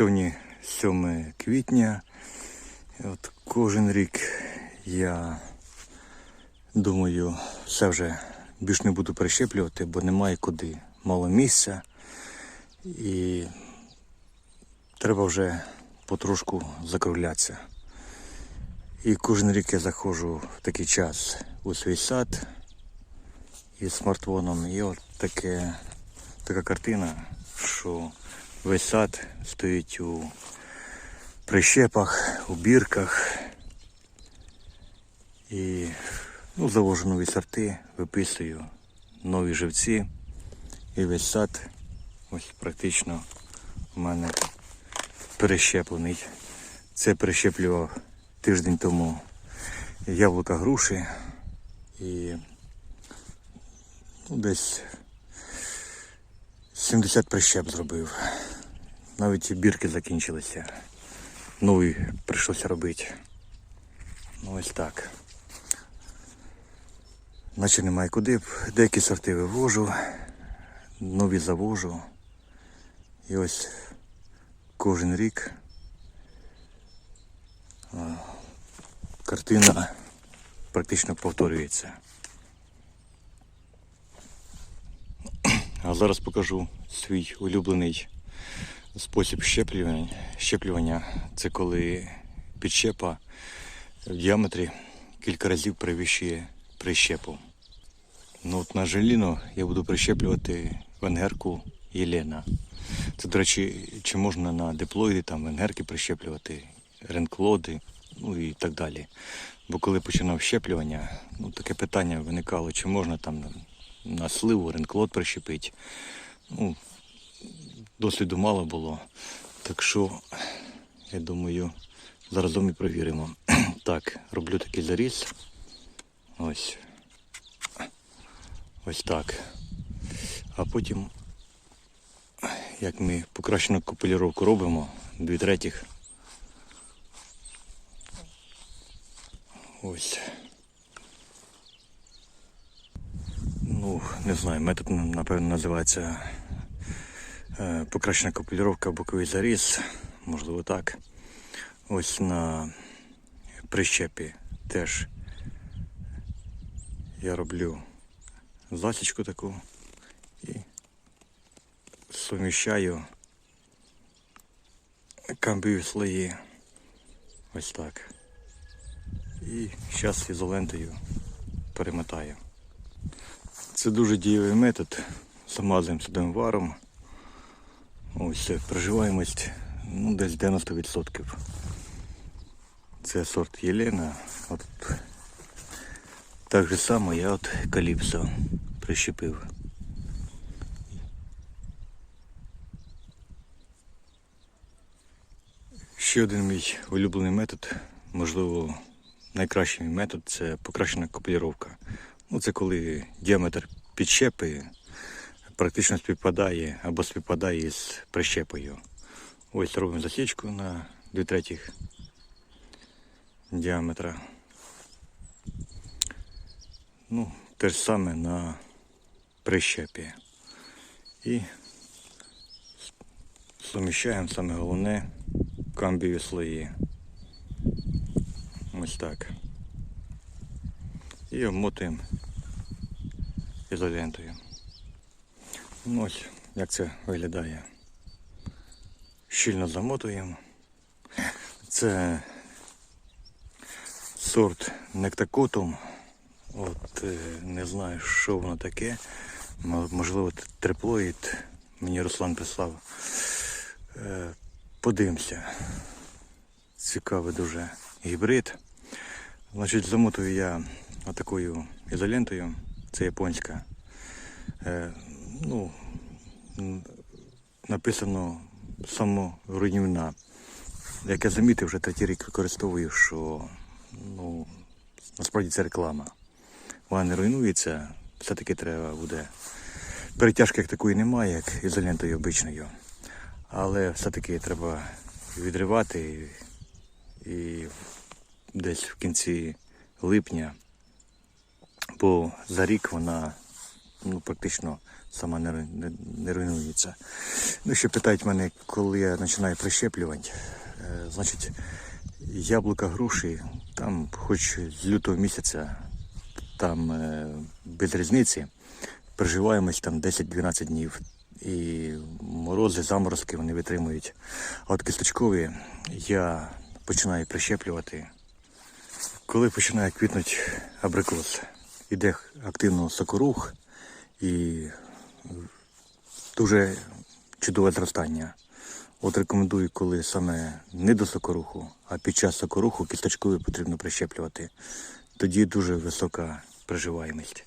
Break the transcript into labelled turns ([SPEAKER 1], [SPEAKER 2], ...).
[SPEAKER 1] Сьогодні 7 квітня. От кожен рік я думаю, все вже більш не буду прищеплювати, бо немає куди. Мало місця. І треба вже потрошку закруглятися. І кожен рік я заходжу в такий час у свій сад із смартфоном. І от таке, така картина, що весь сад стоїть у прищепах, у бірках. І ну, завожу нові сорти, виписую нові живці. І весь сад ось практично у мене перещеплений. Це перещеплював тиждень тому яблука груші і ну, десь 70 прищеп зробив. Навіть бірки закінчилися. Новий прийшлося робити. Ну ось так. Наче немає куди. Деякі сорти вивожу, нові завожу. І ось кожен рік картина практично повторюється. А зараз покажу свій улюблений спосіб щеплювання. щеплювання. Це коли підщепа в діаметрі кілька разів перевищує прищепу. Ну от на желіно я буду прищеплювати венгерку Єлена. Це, до речі, чи можна на диплоїди там венгерки прищеплювати, ренклоди, ну і так далі. Бо коли починав щеплювання, ну таке питання виникало, чи можна там на сливу ренклод прищепити. Ну, досвіду мало було. Так що, я думаю, заразом і провіримо. Так, роблю такий заріз. Ось. Ось так. А потім, як ми покращену копуліровку робимо, дві третіх. Ось. Ну, не знаю, метод, напевно, називається е, покращена копуліровка, боковий заріз, можливо так. Ось на прищепі теж я роблю засічку таку і суміщаю камбові слої. Ось так. І зараз ізолентою перемотаю. Це дуже дієвий метод. Замазуємо сюди варом. Ось проживаємость ну, десь 90%. Це сорт Єлена. От так же само я от каліпсо прищепив. Ще один мій улюблений метод, можливо, найкращий метод це покращена копуліровка. Ну, це коли діаметр підщепи практично співпадає або співпадає з прищепою. Ось робимо засічку на 2 третіх діаметра. Ну, те ж саме на прищепі. І суміщаємо саме головне камбіві слої. Ось так. І обмотуємо ізолентою. Ну ось як це виглядає. Щільно замотуємо. Це сорт нектакотум. От е, не знаю, що воно таке. Можливо, триплоїд. Мені Руслан прислав. Е, Подивимося. Цікавий дуже гібрид. Значить, замотую я отакою ізолентою. Це японська. Е, ну, написано саморуйнівна. Як я замітив, вже третій рік використовую, що ну, насправді це реклама. Вона не руйнується, все-таки треба буде. Перетяжки як такої немає, як ізолентою обичною. Але все-таки треба відривати і, десь в кінці липня, бо за рік вона ну, практично сама не, не, не руйнується. Ну, ще питають мене, коли я починаю прищеплювати. Е, значить, яблука груші, там хоч з лютого місяця, там е, без різниці, проживаємось там 10-12 днів. І морози, заморозки вони витримують. А от кісточкові я починаю прищеплювати коли починає квітнути абрикос, іде активно сокорух і дуже чудове зростання. От рекомендую, коли саме не до сокоруху, а під час сокоруху кісточкові потрібно прищеплювати. Тоді дуже висока приживаємість.